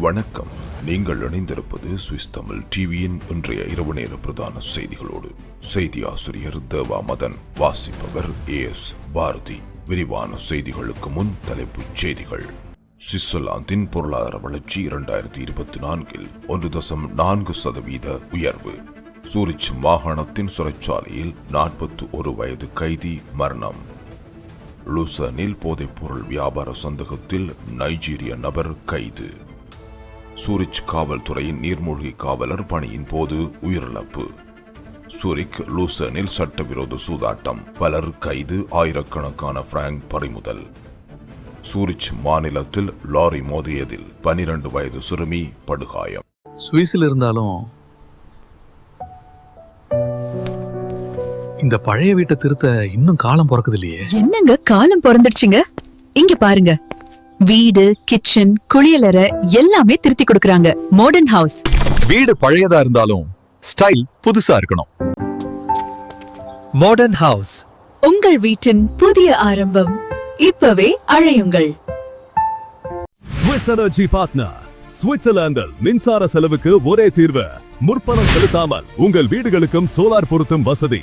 வணக்கம். நீங்கள் இணைந்திருப்பது சுவிஸ் தமிழ் டிவியின் இன்றைய இரவு நேர பிரதான செய்திகளோடு. செய்தி ஆசிரியர் தேவா மதன் வாசிப்பவர் ஏ எஸ் பாரதி. விரிவான செய்திகளுக்கு முன் தலைப்புச் செய்திகள். சுவிட்சர்லாந்தின் பொருளாதார வளர்ச்சி இரண்டாயிரத்தி இருபத்தி நான்கில் ஒன்று தசம் நான்கு சதவீத உயர்வு. சூரிச் மாகாணத்தின் சிறைச்சாலையில் நாற்பத்தி ஒரு வயது கைதி மரணம். லூசனில் போதைப்பொருள் வியாபார சந்தகத்தில் நைஜீரிய நபர் கைது. சூரிச் காவல்துறையின் நீர்மூழ்கி காவலர் பணியின் போது உயிரிழப்பு. சூரிக் லூசனில் சட்டவிரோத சூதாட்டம். பலர் கைது ஆயிரக்கணக்கான பிராங்க் பறிமுதல். சூரிச் மாநிலத்தில் லாரி மோதியதில் பனிரண்டு வயது சிறுமி படுகாயம். சுவிஸில் இருந்தாலும் இந்த பழைய வீட்டை திருத்த இன்னும் காலம் பிறக்குது இல்லையே என்னங்க காலம் பிறந்துடுச்சுங்க? இங்க பாருங்க. வீடு கிச்சன் குளியலறை எல்லாமே திருத்தி கொடுக்கறாங்க. மாடர்ன் ஹவுஸ் வீடு பழையதா இருந்தாலும் ஸ்டைல் புதுசா இருக்கணும். மாடர்ன் ஹவுஸ் உங்கள் வீட்டின் புதிய ஆரம்பம் இப்பவே அழையுங்கள். ஸ்விஸ் எனர்ஜி பார்ட்னர் சுவிட்சர்லாந்தில் மின்சார செலவுக்கு ஒரே தீர்வு. முற்பணம் செலுத்தாமல் உங்கள் வீடுகளுக்கும் சோலார் பொருத்தும் வசதி.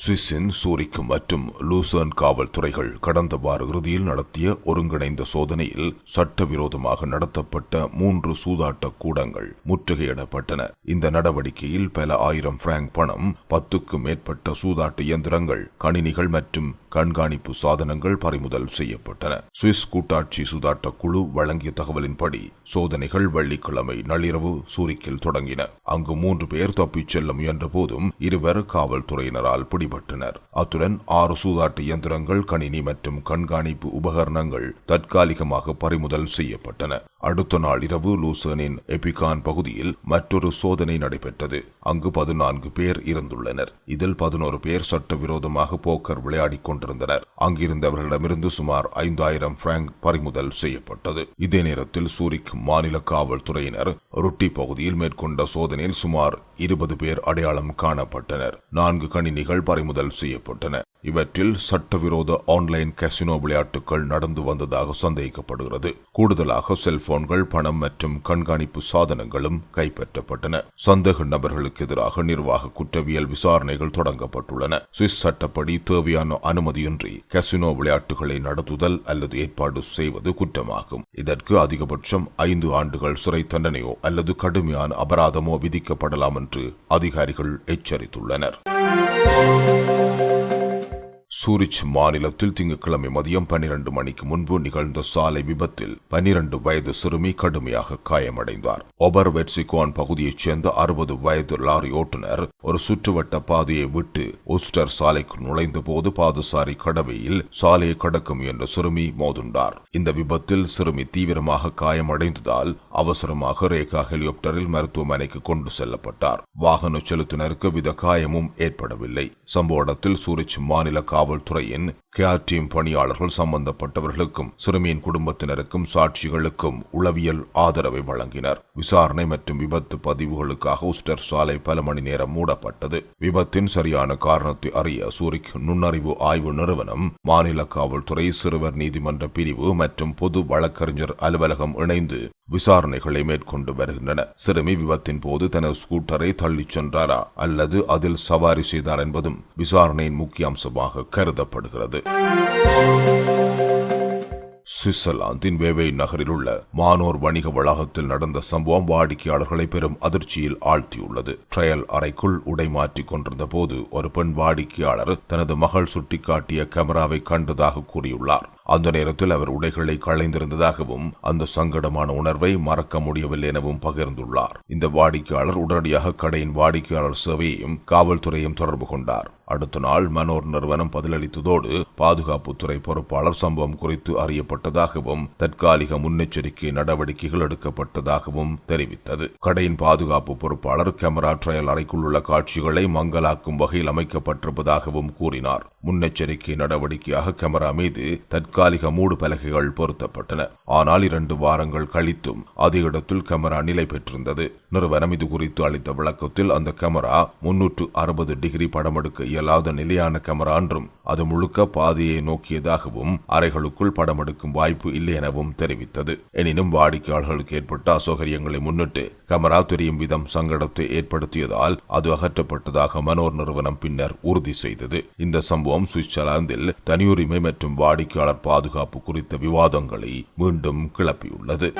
சுவிஸின் சூரிக் மற்றும் லூசர்ன் காவல்துறைகள் கடந்த வார இறுதியில் நடத்திய ஒருங்கிணைந்த சோதனையில் சட்டவிரோதமாக நடத்தப்பட்ட மூன்று சூதாட்ட கூடங்கள் முற்றுகையிடப்பட்டன. இந்த நடவடிக்கையில் பல ஆயிரம் பிராங்க் பணம் பத்துக்கும் மேற்பட்ட சூதாட்ட இயந்திரங்கள் கணினிகள் மற்றும் கண்காணிப்பு சாதனங்கள் பறிமுதல் செய்யப்பட்டன. சுவிஸ் கூட்டாட்சி சூதாட்ட குழு வழங்கிய தகவலின்படி சோதனைகள் வெள்ளிக்கிழமை நள்ளிரவு சூரிக்கில் தொடங்கின. அங்கு மூன்று பேர் தப்பிச் செல்ல முயன்ற போதும் இருவர் காவல்துறையினரால் பிடிபட்டனர். அத்துடன் ஆறு சூதாட்ட இயந்திரங்கள் கணினி மற்றும் கண்காணிப்பு உபகரணங்கள் தற்காலிகமாக பறிமுதல் செய்யப்பட்டன. அடுத்த நாள் இரவு லூசனின் எபிகான் பகுதியில் மற்றொரு சோதனை நடைபெற்றது. அங்கு பதினான்கு பேர் இருந்துள்ளனர் இதில் பதினோரு பேர் சட்டவிரோதமாக போக்கர் விளையாடிக் கொண்டிருந்தனர். அங்கிருந்தவர்களிடமிருந்து சுமார் ஐந்தாயிரம் பிராங்க் பறிமுதல் செய்யப்பட்டது. இதே நேரத்தில் சூரிக் மாநில காவல்துறையினர் ரொட்டி பகுதியில் மேற்கொண்ட சோதனையில் சுமார் இருபது பேர் அடையாளம் காணப்பட்டனர். நான்கு கணினிகள் பறிமுதல் செய்யப்பட்டன. இவற்றில் சட்டவிரோத ஆன்லைன் கசினோ விளையாட்டுகள் நடந்து வந்ததாக சந்தேகிக்கப்படுகிறது கூடுதலாக செல்போன்கள் பணம் மற்றும் கண்காணிப்பு சாதனங்களும் கைப்பற்றப்பட்டன. சந்தேக நபர்களுக்கு எதிராக நிர்வாக குற்றவியல் விசாரணைகள் தொடங்கப்பட்டுள்ளன. சுவிஸ் சட்டப்படி தேவையான அனுமதியின்றி கசினோ விளையாட்டுகளை நடத்துதல் அல்லது ஏற்பாடு செய்வது குற்றமாகும். இதற்கு அதிகபட்சம் ஐந்து ஆண்டுகள் சிறை தண்டனையோ அல்லது கடுமையான அபராதமோ விதிக்கப்படலாம் என்று அதிகாரிகள் எச்சரித்துள்ளனர். சூரிச் மாநிலத்தில் திங்கட்கிழமை மதியம் பன்னிரண்டு மணிக்கு முன்பு நிகழ்ந்த சாலை விபத்தில் பன்னிரண்டு வயது சிறுமி கடுமையாக காயமடைந்தார். ஒபர் வெட்சிகோன் பகுதியைச் சேர்ந்த அறுபது வயது லாரி ஓட்டுநர் ஒரு சுற்றுவட்ட பாதையை விட்டு ஒஸ்டர் சாலைக்கு நுழைந்த போது பாதசாரி கடவையில் சாலையை கடக்க முயன்ற சிறுமி மோதுண்டார். இந்த விபத்தில் சிறுமி தீவிரமாக காயமடைந்ததால் அவசரமாக ரேகா ஹெலிகாப்டரில் மருத்துவமனைக்கு கொண்டு செல்லப்பட்டார். வாகன செலுத்தினருக்கு வித காயமும் ஏற்படவில்லை. சம்பவ இடத்தில் சூரிச் மாநில காவல்துறையின் கேர் டீம் பணியாளர்கள் சம்பந்தப்பட்டவர்களுக்கும் சிறுமியின் குடும்பத்தினருக்கும் சாட்சிகளுக்கும் உளவியல் ஆதரவை வழங்கினர். விசாரணை மற்றும் விபத்து பதிவுகளுக்காக உஸ்டர் சாலை பல மணி நேரம் மூடப்பட்டது. விபத்தின் சரியான காரணத்தை அறிய சூரிக் நுண்ணறிவு ஆய்வு நிறுவனம் மாநில காவல்துறை சிறுவர் நீதிமன்ற பிரிவு மற்றும் பொது வழக்கறிஞர் அலுவலகம் இணைந்து விசாரணைகளை மேற்கொண்டு வருகின்றன சிறுமி விபத்தின் போது தனது ஸ்கூட்டரை தள்ளிச் சென்றாரா அல்லது அதில் சவாரி செய்தார் என்பதும் விசாரணையின் முக்கிய அம்சமாக கருதப்படுகிறது. சுவிட்சர்லாந்தின் வேவை நகரில் உள்ள மானோர் வணிக வளாகத்தில் நடந்த சம்பவம் வாடிக்கையாளர்களை பெரும் அதிர்ச்சியில் ஆழ்த்தியுள்ளது. ட்ரையல் அறைக்குள் உடை மாற்றிக் கொண்டிருந்த போது ஒரு பெண் வாடிக்கையாளர் தனது மகள் சுட்டிக்காட்டிய கேமராவை கண்டதாக கூறியுள்ளார். அந்த நேரத்தில் அவர் உடைகளை களைந்திருந்ததாகவும் அந்த சங்கடமான உணர்வை மறக்க முடியவில்லை எனவும் பகிர்ந்துள்ளார். இந்த வாடிக்கையாளர் உடனடியாக கடையின் வாடிக்கையாளர் சேவையையும் காவல்துறையும் தொடர்பு கொண்டார். அடுத்த நாள் மனோர் நிறுவனம் பதிலளித்ததோடு பாதுகாப்புத்துறை பொறுப்பாளர் சம்பவம் குறித்து அறியப்பட்டதாகவும் தற்காலிக முன்னெச்சரிக்கை நடவடிக்கைகள் எடுக்கப்பட்டதாகவும் தெரிவித்தது. கடையின் பாதுகாப்பு பொறுப்பாளர் கேமரா ட்ரையல் அறைக்குள் உள்ள காட்சிகளை மங்கலாக்கும் வகையில் அமைக்கப்பட்டிருப்பதாகவும் கூறினார். முன்னெச்சரிக்கை நடவடிக்கையாக கேமரா மீது தற்காலிக மூடு பலகைகள் பொருத்தப்பட்டன. ஆனால் இரண்டு வாரங்கள் கழித்தும் அதே இடத்தில் கேமரா நிலை பெற்றிருந்தது. நிறுவனம் இது குறித்து அளித்த விளக்கத்தில் அந்த கேமரா முன்னூற்று அறுபது டிகிரி படமெடுக்க இயலாத நிலையான கேமரா என்றும் அது முழுக்க பாதையை நோக்கியதாகவும் அறைகளுக்குள் படமெடுக்கும் வாய்ப்பு இல்லை எனவும் தெரிவித்தது. எனினும் வாடிக்கையாளர்களுக்கு ஏற்பட்ட அசௌகரியங்களை முன்னிட்டு கேமரா தெரியும் விதம் சங்கடத்தை ஏற்படுத்தியதால் அது அகற்றப்பட்டதாக மனோர் நிறுவனம் பின்னர் உறுதி செய்தது. இந்த சம்பவம் சுவிட்சர்லாந்தில் தனியுரிமை மற்றும் வாடிக்கையாளர் பாதுகாப்பு குறித்த விவாதங்களை மீண்டும் கிளப்பியுள்ளது.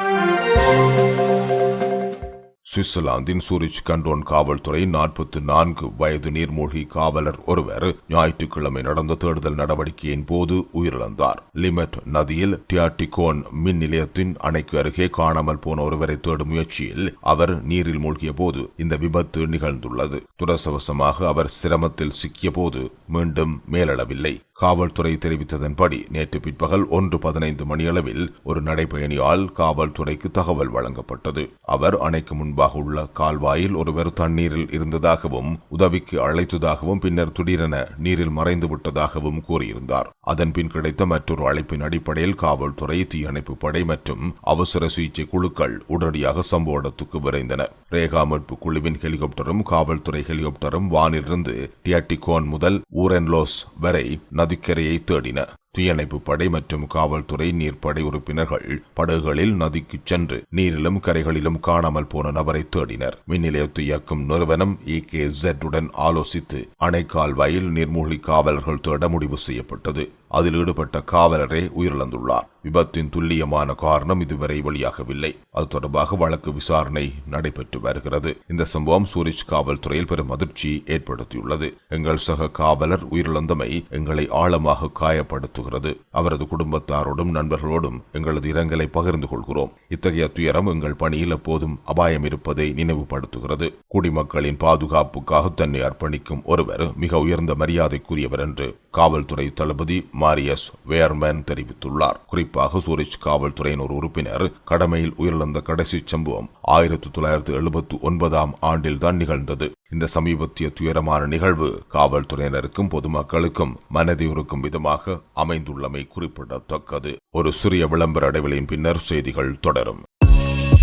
சுவிட்சர்லாந்தின் சூரிச் கண்டோன் காவல்துறை நாற்பத்தி நான்கு வயது நீர்மூழ்கி காவலர் ஒருவர் ஞாயிற்றுக்கிழமை நடந்த தேடுதல் நடவடிக்கையின் போது உயிரிழந்தார். லிமெட் நதியில் டியாட்டிகோன் மின் நிலையத்தின் அணைக்கு அருகே காணாமல் போன ஒருவரை தேடும் முயற்சியில் அவர் நீரில் மூழ்கிய போது இந்த விபத்து நிகழ்ந்துள்ளது. துரசவசமாக அவர் சிரமத்தில் சிக்கிய போது மீண்டும் மேலளவில்லை. காவல்துறை தெரிவித்ததன்படி நேற்று பிற்பகல் ஒன்று பதினைந்து மணியளவில் ஒரு நடைபயணியால் காவல்துறைக்கு தகவல் வழங்கப்பட்டது. அவர் அணைக்கு முன்பாக உள்ள கால்வாயில் ஒருவர் தண்ணீரில் இருந்ததாகவும் உதவிக்கு அழைத்ததாகவும் பின்னர் திடீரென நீரில் மறைந்து விட்டதாகவும் கூறியிருந்தார். அதன்பின் கிடைத்த மற்றொரு அழைப்பின் அடிப்படையில் காவல்துறை தீயணைப்பு படை மற்றும் அவசர சிகிச்சை குழுக்கள் உடனடியாக சம்பவ இடத்துக்கு விரைந்தன. ரேகா மீட்பு குழுவின் ஹெலிகாப்டரும் காவல்துறை ஹெலிகாப்டரும் வானிலிருந்து டியாட்டிகோன் முதல் ஊரன்லோஸ் வரை நதி நதிக்கரையை தேடின. தீயணைப்பு படை மற்றும் காவல்துறை நீர்ப்படை உறுப்பினர்கள் படகுகளில் நதிக்கு சென்று நீரிலும் கரைகளிலும் காணாமல் போன நபரை தேடினர். மின்நிலையத்தை இயக்கும் நிறுவனம் இ கே உடன் ஆலோசித்து அணைக்கால்வாயில் நீர்மூழ்கி காவலர்கள் தேட முடிவு செய்யப்பட்டது. அதில் ஈடுபட்ட காவலரே உயிரிழந்துள்ளார். விபத்தின் துல்லியமான காரணம் இதுவரை வெளியாகவில்லை. அது தொடர்பாக வழக்கு விசாரணை நடைபெற்று வருகிறது. இந்த சம்பவம் சூரிச் காவல்துறையில் பெரும் அதிர்ச்சி ஏற்படுத்தியுள்ளது. எங்கள் சக காவலர் உயிரிழந்தமை எங்களை ஆழமாக காயப்படுத்தும் காயப்படுத்துகிறது அவரது குடும்பத்தாரோடும் நண்பர்களோடும் எங்களது இரங்கலை பகிர்ந்து கொள்கிறோம். இத்தகைய துயரம் எங்கள் பணியில் எப்போதும் அபாயம் இருப்பதை நினைவுபடுத்துகிறது. குடிமக்களின் பாதுகாப்புக்காக தன்னை அர்ப்பணிக்கும் ஒருவர் மிக உயர்ந்த மரியாதைக்குரியவர் என்று காவல்துறை தளபதி மாரியஸ் வேர்மேன் தெரிவித்துள்ளார். குறிப்பாக சூரிச் காவல்துறையின் ஒரு உறுப்பினர் கடமையில் உயிரிழந்த கடைசி சம்பவம் ஆயிரத்தி தொள்ளாயிரத்தி எழுபத்தி ஒன்பதாம் ஆண்டில் தான் நிகழ்ந்தது. இந்த சமீபத்திய துயரமான நிகழ்வு காவல்துறையினருக்கும் பொதுமக்களுக்கும் மனதை விதமாக அமைந்துள்ளமை குறிப்பிடத்தக்கது. ஒரு சிறிய விளம்பர இடைவெளியின் பின்னர் செய்திகள் தொடரும்.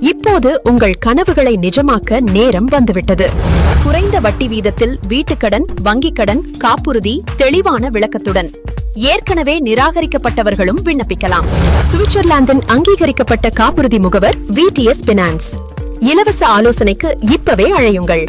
இப்போது உங்கள் கனவுகளை நிஜமாக்க நேரம் வந்துவிட்டது. குறைந்த வட்டி வீதத்தில் வீட்டுக்கடன் வங்கிக் கடன் காப்புறுதி தெளிவான விளக்கத்துடன். ஏற்கனவே நிராகரிக்கப்பட்டவர்களும் விண்ணப்பிக்கலாம். சுவிட்சர்லாந்தின் அங்கீகரிக்கப்பட்ட காப்புறுதி முகவர் விடிஎஸ் பினான்ஸ் இலவச ஆலோசனைக்கு இப்பவே அழையுங்கள்.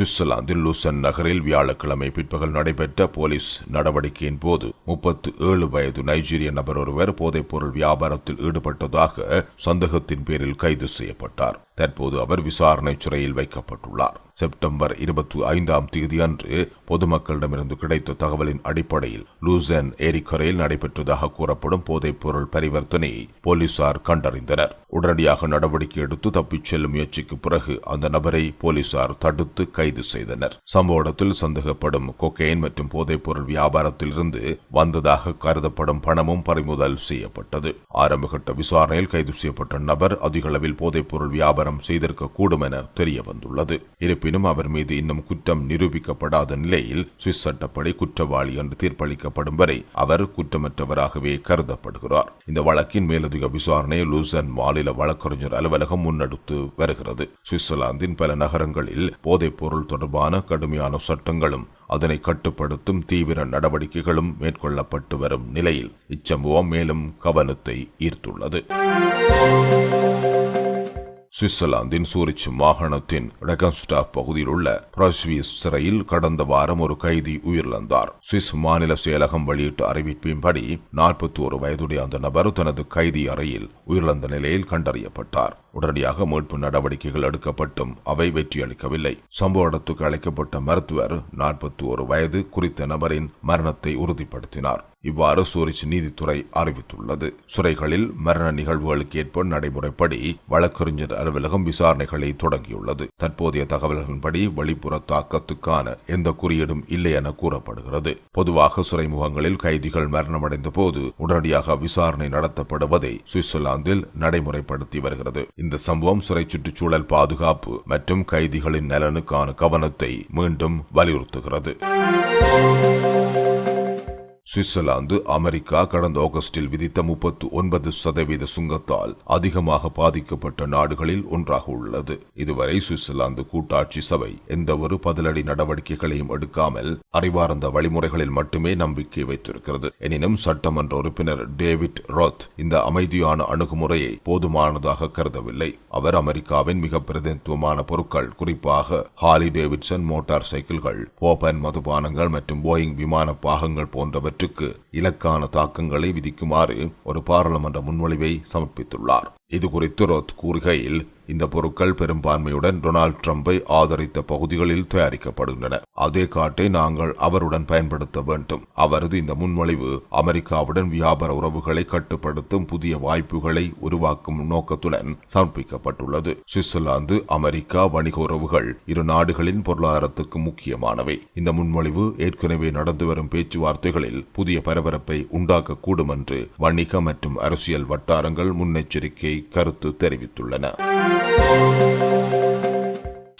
சுவிட்சர்லாந்தில் லூசன் நகரில் வியாழக்கிழமை பிற்பகல் நடைபெற்ற போலீஸ் நடவடிக்கையின் போது முப்பத்து ஏழு வயது நைஜீரிய நபர் ஒருவர் போதைப்பொருள் வியாபாரத்தில் ஈடுபட்டதாக சந்தேகத்தின் பேரில் கைது செய்யப்பட்டார். தற்போது அவர் விசாரணை சிறையில் வைக்கப்பட்டுள்ளார். செப்டம்பர் இருபத்தி ஐந்தாம் தேதி அன்று பொதுமக்களிடமிருந்து கிடைத்த தகவலின் அடிப்படையில் லூசன் ஏரிக்கரையில் நடைபெற்றதாக கூறப்படும் போதைப்பொருள் பரிவர்த்தனையை போலீசார் கண்டறிந்தனர். உடனடியாக நடவடிக்கை எடுத்து தப்பிச் செல்லும் முயற்சிக்கு பிறகு அந்த நபரை போலீசார் தடுத்து கைது செய்தனர். சம்பவ இடத்தில் சந்தேகப்படும் கொக்கைன் மற்றும் போதைப்பொருள் வியாபாரத்திலிருந்து வந்ததாக கருதப்படும் பணமும் பறிமுதல் செய்யப்பட்டது. ஆரம்பகட்ட விசாரணையில் கைது செய்யப்பட்ட நபர் அதிகளவில் போதைப்பொருள் வியாபாரம் பயணம் செய்திருக்க கூடும் என தெரிய வந்துள்ளது இருப்பினும் அவர் மீது இன்னும் குற்றம் நிரூபிக்கப்படாத நிலையில் சுவிஸ் சட்டப்படி குற்றவாளி என்று தீர்ப்பளிக்கப்படும் வரை அவர் குற்றமற்றவராகவே கருதப்படுகிறார். இந்த வழக்கின் மேலதிக விசாரணை லூசன் மாநில வழக்கறிஞர் அலுவலகம் முன்னெடுத்து வருகிறது. சுவிட்சர்லாந்தின் பல நகரங்களில் போதைப் பொருள் தொடர்பான கடுமையான சட்டங்களும் அதனை கட்டுப்படுத்தும் தீவிர நடவடிக்கைகளும் மேற்கொள்ளப்பட்டு வரும் நிலையில் இச்சம்பவம் மேலும் கவனத்தை ஈர்த்துள்ளது. சுவிட்சர்லாந்தின் சூரிச் மாகாணத்தின் ரெகன்ஸ்டா பகுதியில் உள்ள பிரஸ்வீஸ் சிறையில் கடந்த வாரம் ஒரு கைதி உயிரிழந்தார். சுவிஸ் மாநில செயலகம் வெளியிட்ட அறிவிப்பின்படி நாற்பத்தி ஒரு வயதுடைய அந்த நபர் தனது கைதி அறையில் உயிரிழந்த நிலையில் கண்டறியப்பட்டார். உடனடியாக மீட்பு நடவடிக்கைகள் எடுக்கப்பட்டும் அவை வெற்றியளிக்கவில்லை. சம்பவ இடத்துக்கு அழைக்கப்பட்ட மருத்துவர் நாற்பத்தி ஒரு வயது குறித்த நபரின் மரணத்தை உறுதிப்படுத்தினார். இவ்வாறு சூரிச் நீதித்துறை அறிவித்துள்ளது. சிறைகளில் மரண நிகழ்வுகளுக்கு ஏற்ப நடைமுறைப்படி வழக்கறிஞர் அலுவலகம் விசாரணைகளை தொடங்கியுள்ளது. தற்போதைய தகவல்களின்படி வெளிப்புற தாக்கத்துக்கான எந்த குறியீடும் இல்லை என கூறப்படுகிறது. பொதுவாக சிறைமுகங்களில் கைதிகள் மரணமடைந்த போது உடனடியாக விசாரணை நடத்தப்படுவதை சுவிட்சர்லாந்தில் நடைமுறைப்படுத்தி வருகிறது. இந்த சம்பவம் சிறை சுற்றுச்சூழல் பாதுகாப்பு மற்றும் கைதிகளின் நலனுக்கான கவனத்தை மீண்டும் வலியுறுத்துகிறது. சுவிட்சர்லாந்து அமெரிக்கா கடந்த ஆகஸ்டில் விதித்த முப்பத்து ஒன்பது சதவீத சுங்கத்தால் அதிகமாக பாதிக்கப்பட்ட நாடுகளில் ஒன்றாக உள்ளது. இதுவரை சுவிட்சர்லாந்து கூட்டாட்சி சபை எந்தவொரு பதிலடி நடவடிக்கைகளையும் எடுக்காமல் அறிவார்ந்த வழிமுறைகளில் மட்டுமே நம்பிக்கை வைத்திருக்கிறது. எனினும் சட்டமன்ற உறுப்பினர் டேவிட் ராத் இந்த அமைதியான அணுகுமுறையை போதுமானதாக கருதவில்லை. அவர் அமெரிக்காவின் மிக பிரதிநிதித்துவமான பொருட்கள் குறிப்பாக ஹாலி டேவிட்சன் மோட்டார் சைக்கிள்கள் போபன் மதுபானங்கள் மற்றும் போயிங் விமான பாகங்கள் போன்றவற்றை அவற்றுக்கு இலக்கான தாக்கங்களை விதிக்குமாறு ஒரு பாராளுமன்ற முன்மொழிவை சமர்ப்பித்துள்ளார். இது குறித்து ரோத் கூறுகையில் இந்த பொருட்கள் பெரும்பான்மையுடன் டொனால்ட் ட்ரம்பை ஆதரித்த பகுதிகளில் தயாரிக்கப்படுகின்றன. அதே காட்டை நாங்கள் அவருடன் பயன்படுத்த வேண்டும். அவரது இந்த முன்மொழிவு அமெரிக்காவுடன் வியாபார உறவுகளை கட்டுப்படுத்தும் புதிய வாய்ப்புகளை உருவாக்கும் நோக்கத்துடன் சமர்ப்பிக்கப்பட்டுள்ளது. சுவிட்சர்லாந்து அமெரிக்கா வணிக உறவுகள் இரு நாடுகளின் பொருளாதாரத்துக்கு முக்கியமானவை. இந்த முன்மொழிவு ஏற்கனவே நடந்து வரும் பேச்சுவார்த்தைகளில் புதிய பரபரப்பை உண்டாக்கக்கூடும் என்று வணிக மற்றும் அரசியல் வட்டாரங்கள் முன்னெச்சரிக்கை கருத்து தெரிவித்துள்ளன.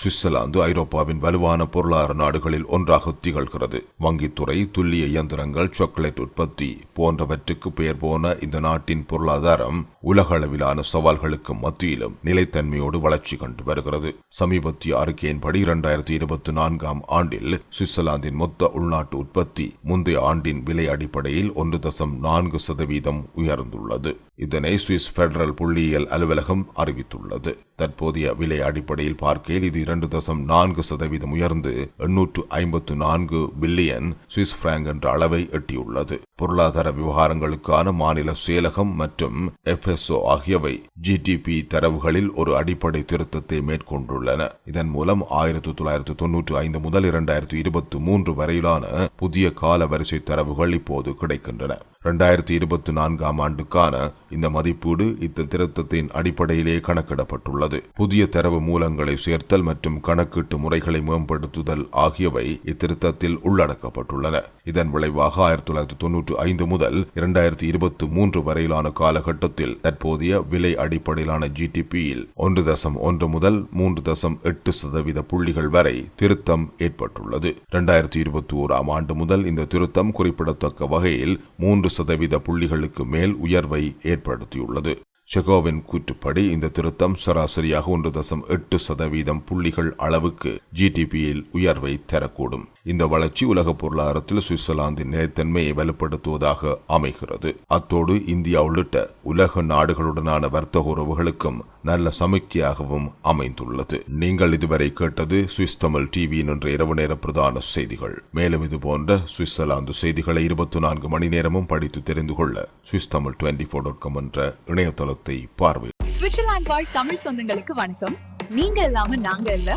சுவிட்சர்லாந்து ஐரோப்பாவின் வலுவான பொருளாதார நாடுகளில் ஒன்றாக திகழ்கிறது. வங்கித்துறை துல்லிய இயந்திரங்கள் சாக்லேட் உற்பத்தி போன்றவற்றுக்கு பெயர் போன இந்த நாட்டின் பொருளாதாரம் உலக அளவிலான சவால்களுக்கு மத்தியிலும் நிலைத்தன்மையோடு வளர்ச்சி கண்டு வருகிறது. சமீபத்திய அறிக்கையின்படி இரண்டாயிரத்தி இருபத்தி நான்காம் ஆண்டில் சுவிட்சர்லாந்தின் மொத்த உள்நாட்டு உற்பத்தி முந்தைய ஆண்டின் விலை அடிப்படையில் ஒன்று தசம் நான்கு சதவீதம் உயர்ந்துள்ளது. இதனை சுவிஸ் பெடரல் புள்ளியியல் அலுவலகம் அறிவித்துள்ளது. தற்போதைய விலை அடிப்படையில் பார்க்கையில் இது இரண்டு தசம் நான்கு சதவீதம் உயர்ந்து எண்ணூற்று ஐம்பத்து நான்கு பில்லியன் சுவிஸ் பிராங்க் என்ற அளவை எட்டியுள்ளது. பொருளாதார விவகாரங்களுக்கான மாநில செயலகம் மற்றும் எஃப்எஸ்ஓ ஆகியவை ஜிடிபி தரவுகளில் ஒரு அடிப்படை திருத்தத்தை மேற்கொண்டுள்ளன. இதன் மூலம் ஆயிரத்தி தொள்ளாயிரத்தி தொன்னூற்றி ஐந்து முதல் இரண்டாயிரத்தி இருபத்தி மூன்று வரையிலான புதிய கால வரிசை தரவுகள் இப்போது கிடைக்கின்றன. இரண்டாயிரத்தி இருபத்தி நான்காம் ஆண்டுக்கான இந்த மதிப்பீடு இந்த திருத்தத்தின் அடிப்படையிலே கணக்கிடப்பட்டுள்ளது. புதிய தரவு மூலங்களை சேர்த்தல் மற்றும் கணக்கீட்டு முறைகளை மேம்படுத்துதல் ஆகியவை இத்திருத்தத்தில் உள்ளடக்கப்பட்டுள்ளன. இதன் விளைவாக ஆயிரத்தி தொள்ளாயிரத்தி தொன்னூற்றி ஐந்து முதல் இரண்டாயிரத்தி இருபத்தி மூன்று வரையிலான காலகட்டத்தில் தற்போதைய விலை அடிப்படையிலான ஜிடிபியில் ஒன்று தசம் ஒன்று முதல் மூன்று தசம் எட்டு சதவீத புள்ளிகள் வரை திருத்தம் ஏற்பட்டுள்ளது. இரண்டாயிரத்தி இருபத்தி ஓராம் ஆண்டு முதல் இந்த திருத்தம் குறிப்பிடத்தக்க வகையில் மூன்று சதவீத புள்ளிகளுக்கு மேல் உயர்வை ஏற்படுத்தியுள்ளது. செகோவின் கூற்றுப்படி இந்த திருத்தம் சராசரியாக ஒன்று தசம் எட்டு சதவீதம் புள்ளிகள் அளவுக்கு ஜிடிபியில் உயர்வை தரக்கூடும். இந்த வளர்ச்சி உலக பொருளாதாரத்தில் சுவிட்சர்லாந்தின் நிலைத்தன்மையை வலுப்படுத்துவதாக அமைகிறது. அத்தோடு இந்தியா உள்ளிட்ட உலக நாடுகளுடனான வர்த்தக உறவுகளுக்கும் நல்ல சமிக்கையாகவும் அமைந்துள்ளது. நீங்கள் இதுவரை கேட்டது சுவிஸ் தமிழ் டிவியின் என்ற இரவு நேர பிரதான செய்திகள். மேலும் இது போன்ற சுவிட்சர்லாந்து செய்திகளை இருபத்தி நான்கு மணி நேரமும் படித்து தெரிந்து கொள்ள Swiss Tamil twenty four dot com என்ற இணையதளத்தை பார்வை சுவிட்சர்லாந்து வாழ் தமிழ் சொந்தங்களுக்கு வணக்கம். நீங்க இல்லாம நாங்க இல்ல.